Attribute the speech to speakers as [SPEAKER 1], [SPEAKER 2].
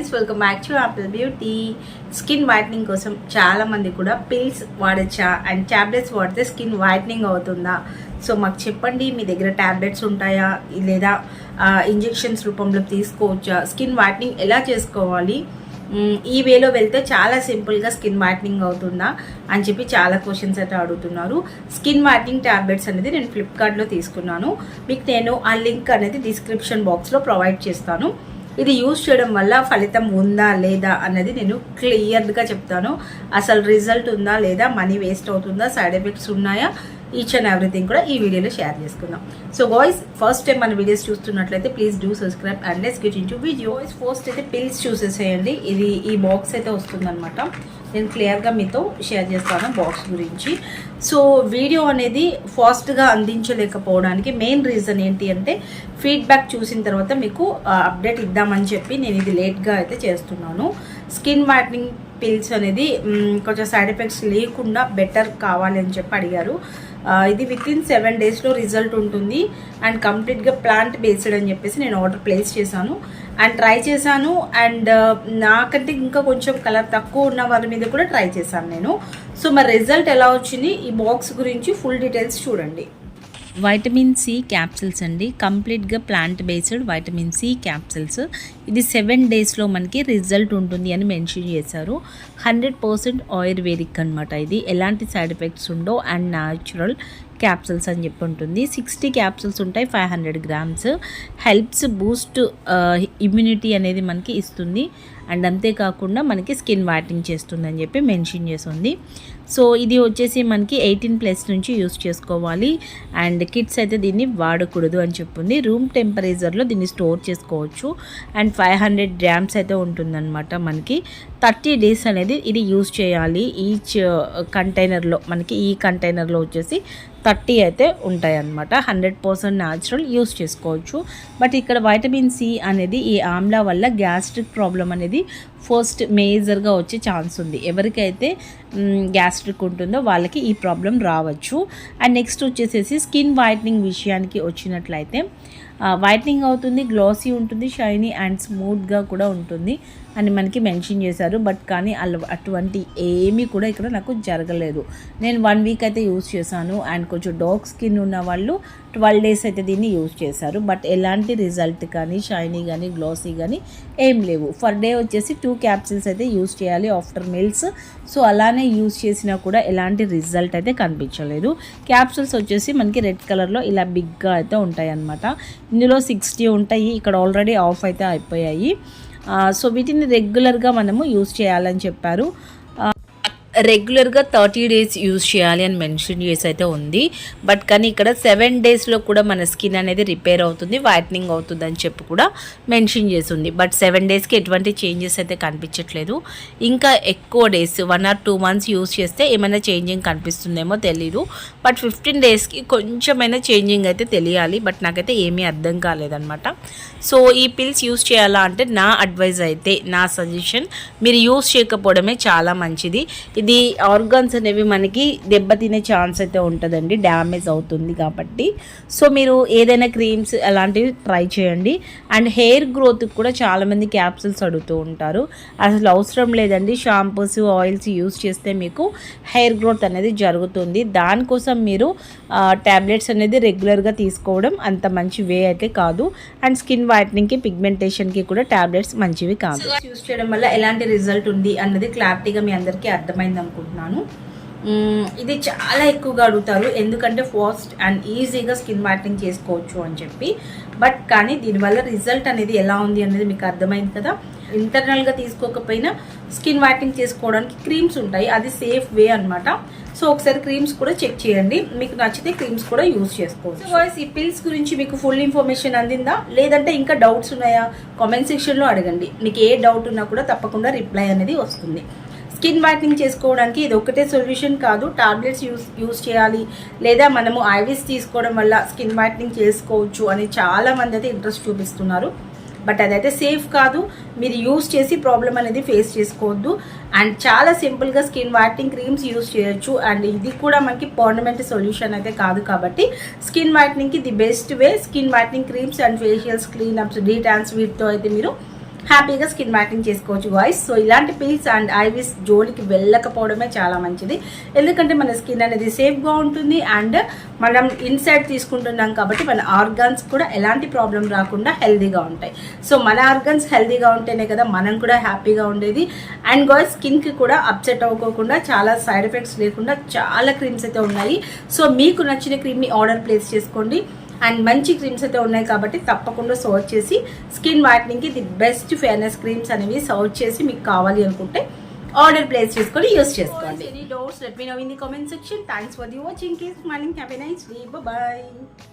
[SPEAKER 1] Friends welcome back to apple beauty skin whitening కోసం చాలామంది కూడా పిల్స్ వాడచ్చా? అండ్ ట్యాబ్లెట్స్ వాడితే స్కిన్ వైట్నింగ్ అవుతుందా? సో మాకు చెప్పండి మీ దగ్గర ట్యాబ్లెట్స్ ఉంటాయా? లేదా ఇంజెక్షన్స్ రూపంలో తీసుకోవచ్చా? స్కిన్ వైట్నింగ్ ఎలా చేసుకోవాలి? ఈ వేలో వెళ్తే చాలా సింపుల్గా స్కిన్ వైట్నింగ్ అవుతుందా? అని చెప్పి చాలా క్వశ్చన్స్ అయితే అడుగుతున్నారు. స్కిన్ వైట్నింగ్ ట్యాబ్లెట్స్ అనేది నేను ఫ్లిప్కార్ట్లో తీసుకున్నాను. మీకు నేను ఆ లింక్ అనేది డిస్క్రిప్షన్ బాక్స్లో ప్రొవైడ్ చేస్తాను. ఇది యూజ్ చేయడం వల్ల ఫలితం ఉందా లేదా అన్నది నేను క్లియర్గా చెప్తాను. అసలు రిజల్ట్ ఉందా లేదా మనీ వేస్ట్ అవుతుందా సైడ్ ఎఫెక్ట్స్ ఉన్నాయా ఈచ్ అండ్ ఎవ్రీథింగ్ కూడా ఈ వీడియోలో షేర్ చేసుకుందాం. సో వాయిస్ ఫస్ట్ టైం మన వీడియోస్ చూస్తున్నట్లయితే please do subscribe and let's get into video voice first అయితే పిల్స్ చూసేసేయండి. ఇది ఈ బాక్స్ అయితే వస్తుందన్నమాట. నేను క్లియర్గా మీతో షేర్ చేస్తాను బాక్స్ గురించి. సో వీడియో అనేది ఫాస్ట్గా అందించలేకపోవడానికి మెయిన్ రీజన్ ఏంటి అంటే ఫీడ్బ్యాక్ చూసిన తర్వాత మీకు అప్డేట్ ఇద్దామని చెప్పి నేను ఇది లేట్గా అయితే చేస్తున్నాను. స్కిన్ వైట్నింగ్ పిల్స్ అనేది కొంచెం సైడ్ ఎఫెక్ట్స్ లేకుండా బెటర్ కావాలి అని చెప్పి అడిగారు. ఇది విత్ ఇన్ సెవెన్ డేస్లో రిజల్ట్ ఉంటుంది. అండ్ కంప్లీట్గా ప్లాంట్ బేస్డ్ అని చెప్పేసి నేను ఆర్డర్ ప్లేస్ చేశాను. అండ్ ట్రై చేశాను. అండ్ uh, నాకంటే ఇంకా కొంచెం కలర్ తక్కువ ఉన్న వారి మీద కూడా ట్రై చేశాను నేను. సో మరి రిజల్ట్ ఎలా వచ్చింది? ఈ బాక్స్ గురించి ఫుల్ డీటెయిల్స్ చూడండి.
[SPEAKER 2] వైటమిన్ సి క్యాప్సిల్స్ అండి. కంప్లీట్గా plant based vitamin C capsules ఇది సెవెన్ డేస్లో మనకి రిజల్ట్ ఉంటుంది అని మెన్షన్ చేశారు. హండ్రెడ్ పర్సెంట్ ఆయుర్వేదిక్ అనమాట ఇది. ఎలాంటి సైడ్ ఎఫెక్ట్స్ ఉండో అండ్ న్యాచురల్ క్యాప్సిల్స్ అని చెప్పి ఉంటుంది. సిక్స్టీ క్యాప్సిల్స్ ఉంటాయి five hundred grams helps boost immunity అనేది మనకి ఇస్తుంది. అండ్ అంతేకాకుండా మనకి స్కిన్ వాటింగ్ చేస్తుంది అని చెప్పి మెన్షన్ చేస్తుంది. సో ఇది వచ్చేసి మనకి ఎయిటీన్ ప్లస్ నుంచి యూస్ చేసుకోవాలి. అండ్ కిడ్స్ అయితే దీన్ని వాడకూడదు అని చెప్పింది. రూమ్ టెంపరేచర్లో దీన్ని స్టోర్ చేసుకోవచ్చు. అండ్ ఫైవ్ హండ్రెడ్ గ్రామ్స్ అయితే ఉంటుందన్నమాట మనకి. థర్టీ డేస్ అనేది ఇది యూస్ చేయాలి. ఈచ్ కంటైనర్లో మనకి ఈ కంటైనర్లో వచ్చేసి థర్టీ అయితే ఉంటాయి అన్నమాట హండ్రెడ్ పర్సెంట్ న్యాచురల్ యూస్ చేసుకోవచ్చు. బట్ ఇక్కడ వైటమిన్ సి అనేది ఈ ఆమ్లా వల్ల గ్యాస్ట్రిక్ ప్రాబ్లం అనేది ఫస్ట్ మేజర్గా వచ్చే ఛాన్స్ ఉంది. ఎవరికైతే గ్యాస్ గ్యాస్ట్రిక్ ఉంటుందో వాళ్ళకి ఈ ప్రాబ్లం రావచ్చు. అండ్ నెక్స్ట్ వచ్చేసేసి స్కిన్ వైట్నింగ్ విషయానికి వచ్చినట్లయితే వైట్నింగ్ అవుతుంది గ్లాసీ ఉంటుంది షైనీ అండ్ స్మూత్గా కూడా ఉంటుంది అని మనకి మెన్షన్ చేశారు. బట్ కానీ అటువంటి ఏమీ కూడా ఇక్కడ నాకు జరగలేదు. నేను వన్ వీక్ అయితే యూస్ చేశాను అండ్ కొంచెం డార్క్ స్కిన్ ఉన్న వాళ్ళు ట్వెల్వ్ డేస్ అయితే దీన్ని యూస్ చేశారు. బట్ ఎలాంటి రిజల్ట్ కానీ షైనీ కానీ గ్లాసీ కానీ ఏం లేవు. ఫర్ డే వచ్చేసి టూ క్యాప్సిల్స్ అయితే యూస్ చేయాలి ఆఫ్టర్ మీల్స్. సో అలానే యూస్ చేసినా కూడా ఎలాంటి రిజల్ట్ అయితే కనిపించలేదు. క్యాప్సిల్స్ వచ్చేసి మనకి రెడ్ కలర్లో ఇలా బిగ్గా అయితే ఉంటాయి అన్నమాట ఇందులో సిక్స్టీ ఉంటాయి. ఇక్కడ ఆల్రెడీ ఆఫ్ అయితే అయిపోయాయి. సో వీటిని రెగ్యులర్గా మనము యూస్ చేయాలని చెప్పారు. రెగ్యులర్గా థర్టీ డేస్ యూజ్ చేయాలి అని మెన్షన్ చేసి అయితే ఉంది. బట్ కానీ ఇక్కడ సెవెన్ డేస్లో కూడా మన స్కిన్ అనేది రిపేర్ అవుతుంది వైట్నింగ్ అవుతుంది అని చెప్పి కూడా మెన్షన్ చేసి ఉంది బట్ సెవెన్ డేస్కి ఎటువంటి చేంజెస్ అయితే కనిపించట్లేదు. ఇంకా ఎక్కువ days one or two months use చేస్తే ఏమైనా చేంజింగ్ కనిపిస్తుందేమో తెలీదు. బట్ ఫిఫ్టీన్ డేస్కి కొంచెమైనా చేంజింగ్ అయితే తెలియాలి. బట్ నాకైతే ఏమీ అర్థం కాలేదన్నమాట. సో ఈ పిల్స్ యూస్ చేయాలా అంటే నా అడ్వైజ్ అయితే నా సజెషన్ మీరు యూస్ చేయకపోవడమే చాలా మంచిది. ఇది ఆర్గాన్స్ అనేవి మనకి దెబ్బతినే ఛాన్స్ అయితే ఉంటుందండి డ్యామేజ్ అవుతుంది కాబట్టి. సో మీరు ఏదైనా క్రీమ్స్ అలాంటివి ట్రై చేయండి. అండ్ హెయిర్ గ్రోత్కి కూడా చాలామంది క్యాప్సిల్స్ అడుగుతూ ఉంటారు. అసలు అవసరం లేదండి షాంపూస్ ఆయిల్స్ యూస్ చేస్తే మీకు హెయిర్ గ్రోత్ అనేది జరుగుతుంది. దానికోసం మీరు ట్యాబ్లెట్స్ అనేది రెగ్యులర్గా తీసుకోవడం అంత మంచి వే అయితే కాదు. అండ్ స్కిన్ వైట్నింగ్కి పిగ్మెంటేషన్కి కూడా ట్యాబ్లెట్స్ మంచివి కాదు.
[SPEAKER 1] యూస్ చేయడం వల్ల ఎలాంటి రిజల్ట్ ఉంది అన్నది క్లారిటీగా మీ అందరికీ అర్థమైంది. అనుకుంటున్నాను. ఇది చాలా ఎక్కువగా అడుగుతారు. ఎందుకంటే ఫాస్ట్ అండ్ ఈజీగా స్కిన్ వైట్నింగ్ చేసుకోవచ్చు అని చెప్పి. బట్ కానీ దీనివల్ల రిజల్ట్ అనేది ఎలా ఉంది అనేది మీకు అర్థమైంది కదా? ఇంటర్నల్గా తీసుకోకపోయినా స్కిన్ వ్యాటింగ్ చేసుకోవడానికి క్రీమ్స్ ఉంటాయి. అది సేఫ్ వే అన్నమాట. సో ఒకసారి క్రీమ్స్ కూడా చెక్ చేయండి. మీకు నచ్చితే క్రీమ్స్ కూడా యూస్ చేసుకోవచ్చు. వాయిస్ ఈ పిల్స్ గురించి మీకు ఫుల్ ఇన్ఫర్మేషన్ అందిందా? లేదంటే ఇంకా డౌట్స్ ఉన్నాయా? కామెంట్ సెక్షన్లో అడగండి. మీకు ఏ డౌట్ ఉన్నా కూడా తప్పకుండా రిప్లై అనేది వస్తుంది. స్కిన్ వైట్నింగ్ చేసుకోవడానికి ఇది ఒకటే సొల్యూషన్ కాదు. టాబ్లెట్స్ యూస్ యూస్ చేయాలి. లేదా మనము ఐవిస్ తీసుకోవడం వల్ల స్కిన్ వైట్నింగ్ చేసుకోవచ్చు అని చాలామంది అయితే ఇంట్రెస్ట్ చూపిస్తున్నారు. బట్ అదైతే సేఫ్ కాదు. మీరు యూస్ చేసి ప్రాబ్లం అనేది ఫేస్ చేసుకోవద్దు. అండ్ చాలా సింపుల్గా స్కిన్ వైట్నింగ్ క్రీమ్స్ యూస్ చేయొచ్చు. అండ్ ఇది కూడా మనకి పర్మనెంట్ సొల్యూషన్ అయితే కాదు కాబట్టి skin వైట్నింగ్కి the best way. Skin whitening creams and facials cleanups detans వీటితో అయితే మీరు హ్యాపీగా స్కిన్ మ్యాటింగ్ చేసుకోవచ్చు వాయిస్ సో ఇలాంటి పిల్స్ అండ్ ఐవిస్ జోలికి వెళ్ళకపోవడమే చాలా మంచిది. ఎందుకంటే మన స్కిన్ అనేది సేఫ్గా ఉంటుంది అండ్ మనం ఇన్సైడ్ తీసుకుంటున్నాం కాబట్టి మన ఆర్గాన్స్ కూడా ఎలాంటి ప్రాబ్లం రాకుండా హెల్దీగా ఉంటాయి. సో మన ఆర్గాన్స్ హెల్దీగా ఉంటేనే కదా మనం కూడా హ్యాపీగా ఉండేది. అండ్ గాయస్ స్కిన్కి కూడా అప్సెట్ అవ్వకోకుండా చాలా సైడ్ ఎఫెక్ట్స్ లేకుండా చాలా క్రీమ్స్ అయితే ఉన్నాయి. సో మీకు నచ్చిన క్రీమ్ని ఆర్డర్ ప్లేస్ చేసుకోండి. అండ్ మంచి క్రీమ్స్ అయితే ఉన్నాయి కాబట్టి తప్పకుండా సర్వ్ చేసి స్కిన్ వైట్నింగ్కి ది బెస్ట్ ఫేర్నెస్ క్రీమ్స్ అనేవి సర్వ్ చేసి మీకు కావాలి అనుకుంటే ఆర్డర్ ప్లేస్ చేసుకొని యూస్ చేసుకోండి. Any doubts let me know in the comment section thanks for the watching case morning happy nice boy